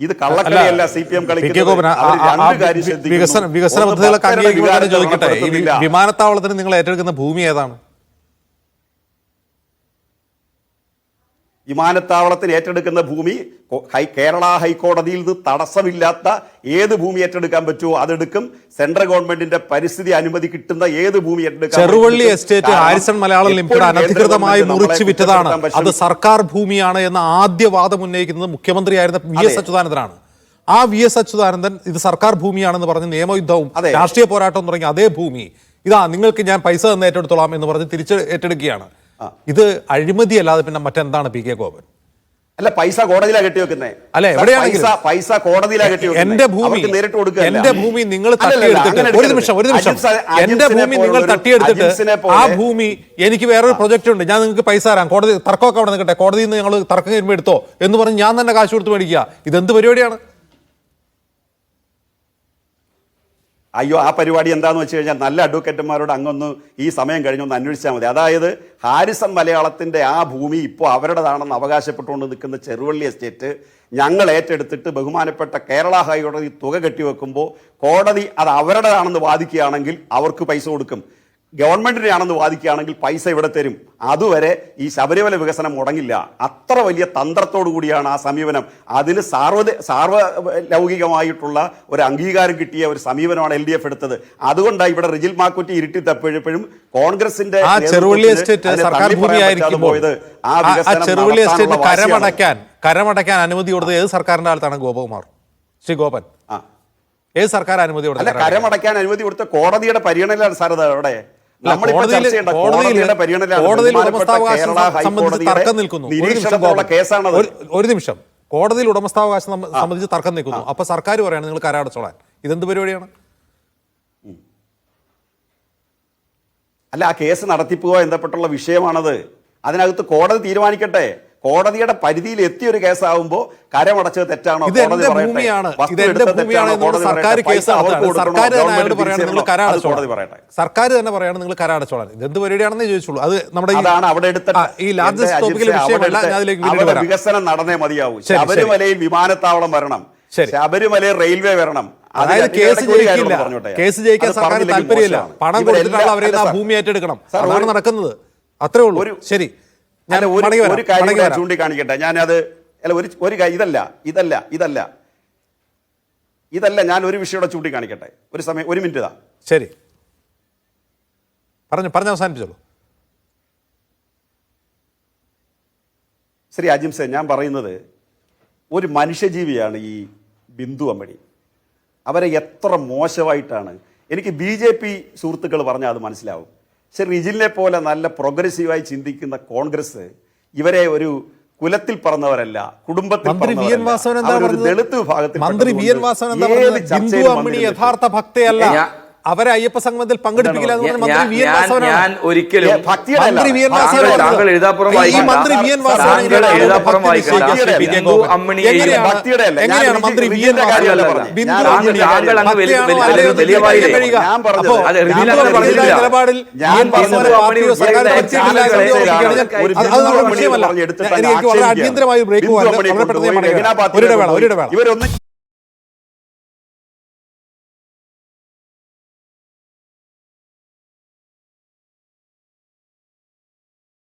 ഇത് കള്ളക്കളിയല്ല C P M P K Gopan, ആ- ആ- ആ വി- വികസന പദ്ധതികളൊക്കെ ചോദിക്കട്ടെ വിമാനത്താവളത്തിന് നിങ്ങൾ ഏറ്റെടുക്കുന്ന ഭൂമി ഏതാണ്? വിമാനത്താവളത്തിന് ഏറ്റെടുക്കുന്ന ഭൂമി ഹൈ- കേരള ഹൈക്കോടതിയിൽ നിന്ന് തടസ്സമില്ലാത്ത ഏത് ഭൂമി ഏറ്റെടുക്കാൻ പറ്റുമോ അതെടുക്കും. സെൻട്രൽ ഗവൺമെന്റിന്റെ പരിസ്ഥിതി അനുമതി കിട്ടുന്ന ഏത് ഭൂമി ഏറ്റെടുക്കാൻ Cheruvally estate Arrison Harrison Malayalam limited അനധികൃതമായി മുറിച്ചു വിറ്റതാണ്. അത് സർക്കാർ ഭൂമിയാണ് എന്ന ആദ്യ വാദം ഉന്നയിക്കുന്നത് മുഖ്യമന്ത്രിയായിരുന്ന വി എസ് അച്യുതാനന്ദനാണ്. ആ വി എസ് അച്യുതാനന്ദൻ ഇത് സർക്കാർ ഭൂമിയാണെന്ന് പറഞ്ഞ് നിയമയുദ്ധവും. രാഷ്ട്രീയ പോരാട്ടവും തുടങ്ങിയ അതേ ഭൂമി. ഇതാ നിങ്ങൾക്ക് ഞാൻ പൈസ തന്നെ ഏറ്റെടുത്തോളാം എന്ന് പറഞ്ഞ് തിരിച്ച് ഏറ്റെടുക്കുകയാണ്. ഇത് അഴിമതി അല്ലാതെ പിന്നെ മറ്റെന്താണ് പി കെ ഗോപൻ? അല്ല പൈസ കോടതിയിലാ കെട്ടിവെക്കുന്നേ അല്ല, അല്ലെ എവിടെയാണ് പൈസ പൈസ കോടതിയിലാ കെട്ടിവെക്കുന്നേ എന്റെ ഭൂമി നേരിട്ട് കൊടുക്കുക എന്റെ ഭൂമി നിങ്ങൾ തട്ടി തട്ടിയെടുത്തിട്ട് ഒരു നിമിഷം ഒരു നിമിഷം. എന്റെ ഭൂമി നിങ്ങൾ തട്ടി തട്ടിയെടുത്തിട്ട് ആ ഭൂമി എനിക്ക് വേറൊരു പ്രൊജക്ട് ഉണ്ട്. ഞാൻ നിങ്ങൾക്ക് പൈസ തരാം. കോടതി തർക്കമൊക്കെ അവിടെ നിൽക്കട്ടെ. കോടതിയിൽ നിന്ന് ഞങ്ങൾ തർക്കം കഴിയുമ്പോൾ എടുത്തോ എന്ന് പറഞ്ഞ് ഞാൻ തന്നെ കാശ് കൊടുത്ത് മേടിക്കുക. ഇതെന്ത് പരിപാടിയാണ്? അയ്യോ ആ പരിപാടി എന്താണെന്ന് വെച്ച് കഴിഞ്ഞാൽ നല്ല അഡ്വക്കേറ്റുമാരോട് അങ്ങൊന്ന് ഈ സമയം കഴിഞ്ഞൊന്ന് അന്വേഷിച്ചാൽ മതി. അതായത് ഹാരിസൺ മലയാളത്തിന്റെ ആ ഭൂമി ഇപ്പോൾ അവരുടേതാണെന്ന് അവകാശപ്പെട്ടുകൊണ്ട് നിൽക്കുന്ന ചെറുവള്ളി എസ്റ്റേറ്റ് ഞങ്ങൾ ഏറ്റെടുത്തിട്ട് ബഹുമാനപ്പെട്ട കേരള ഹൈക്കോടതി തുക കെട്ടിവെക്കുമ്പോൾ കോടതി അത് അവരുടേതാണെന്ന് വാദിക്കുകയാണെങ്കിൽ അവർക്ക് പൈസ കൊടുക്കും. ഗവൺമെന്റിനെ ആണെന്ന് വാദിക്കുകയാണെങ്കിൽ പൈസ ഇവിടെ തരും. അതുവരെ ഈ ശബരിമല വികസനം മുടങ്ങില്ല. അത്ര വലിയ തന്ത്രത്തോടു കൂടിയാണ് ആ സമീപനം. അതിന് സാർവ സാർവലൗകികമായിട്ടുള്ള ഒരു അംഗീകാരം കിട്ടിയ ഒരു സമീപനമാണ് എൽ ഡി എഫ് എടുത്തത്. അതുകൊണ്ടാണ് ഇവിടെ റിജിൽ മാക്കുറ്റി ഇരുട്ടി തപ്പോഴും കോൺഗ്രസിന്റെ ആ പോയത് വികസനം കരമടക്കാൻ കരമടയ്ക്കാൻ അനുമതി കൊടുത്തത് ഏത് സർക്കാരിന്റെ കാലത്താണ് ഗോപകുമാർ? ശ്രീ ഗോപൻ. ആ. ഏത് സർക്കാർ അനുമതി കൊടുത്തു കൊടുത്തത് കരമടയ്ക്കാൻ അനുമതി കൊടുത്ത കോടതിയുടെ പരിഗണനയിലാണ് സാർ അവിടെ. നിമിഷം ഒരു നിമിഷം. കോടതിയിൽ ഉടമസ്ഥാവകാശം സംബന്ധിച്ച് തർക്കം നിൽക്കുന്നു. അപ്പൊ സർക്കാർ പറയാണ് നിങ്ങൾ കരാടച്ചോളാൻ. ഇതെന്ത് പരിപാടിയാണ്? അല്ല ആ കേസ് നടത്തിപ്പോ ബന്ധപ്പെട്ടുള്ള വിഷയമാണത്. അതിനകത്ത് കോടതി തീരുമാനിക്കട്ടെ. കോടതിയുടെ പരിധിയിൽ എത്തിയ ഒരു കേസാവുമ്പോൾ കരമടച്ചത് തെറ്റാണോ? കോടതി പറയട്ടെ. സർക്കാർ തന്നെ പറയാണ് നിങ്ങൾ കരടച്ചോളാൻ അത് കരാടച്ചോളാൻ കോടതി പറയട്ടെ. സർക്കാർ തന്നെ പറയാണ് നിങ്ങൾ കരാടച്ചോളാൻ ഇത് എന്ത് പരിപാടിയാണെന്നേ ചോദിച്ചുള്ളൂ. അത് നമ്മുടെ അതാണ് അവിടെ ഈ ലാർജസ്റ്റ് വിഷയമല്ല വികസനം നടന്നേ മതിയാവൂ. ശബരിമലയിൽ വിമാനത്താവളം വരണം. ശബരിമലയിൽ റെയിൽവേ വരണം. അതായത് കേസ് ജയിക്കില്ല. കേസ് ജയിക്കാൻ സർക്കാർ താല്പര്യമില്ല. പണം കൊടുത്തിട്ടാണ് അവരെ ഭൂമി ഏറ്റെടുക്കണം? അതാണ് നടക്കുന്നത്. അത്രേ ഉള്ളൂ. ശരി. ഞാൻ ഒരു കാര്യം. ചൂണ്ടിക്കാണിക്കട്ടെ. ഞാനത് അല്ല ഒരു ഒരു ഇതല്ല ഇതല്ല ഇതല്ല. ഇതല്ല ഞാൻ ഒരു വിഷയം കൂടെ ചൂണ്ടിക്കാണിക്കട്ടെ. ഒരു സമയം ഒരു മിനിറ്റ് ഇതാ. ശരി. പറഞ്ഞു പറഞ്ഞു അവസാനിപ്പിച്ചോളൂ. ശ്രീ അജിംസെ ഞാൻ പറയുന്നത് ഒരു മനുഷ്യജീവിയാണ് ഈ ബിന്ദു അമ്മണി. അവരെ എത്ര മോശമായിട്ടാണ്. എനിക്ക് ബി ജെ പി സുഹൃത്തുക്കൾ പറഞ്ഞാൽ അത് മനസ്സിലാവും. പക്ഷെ റിജിലിനെ പോലെ നല്ല പ്രോഗ്രസീവായി ചിന്തിക്കുന്ന കോൺഗ്രസ് ഇവരെ ഒരു കുലത്തിൽ പറഞ്ഞവരല്ല കുടുംബത്തിൽ മന്ത്രി വി എൻ പറഞ്ഞവരല്ല. വാസവൻ എന്താ അവരൊരു പറഞ്ഞത്? ദളിത് വിഭാഗത്തിൽ മന്ത്രി വി എൻ വാസവൻ എന്താ പറഞ്ഞത്? യഥാർത്ഥ ഭക്തയല്ല. അവരെ അയ്യപ്പ സംഗമത്തിൽ പങ്കെടുപ്പിക്കില്ല ഞാൻ- ഒരിക്കലും. മന്ത്രി വി എൻ താങ്കൾ- വാസവൻ താങ്കൾ എഴുതാപ്പുറം മന്ത്രി വി എൻ വാസവൻ എഴുതാപ്പുറം എങ്ങനെയാണ്- വി എൻ നിലപാടിൽ. അടിയന്തരമായ ബ്രേക്ക് ബിന്ദു പോകാൻ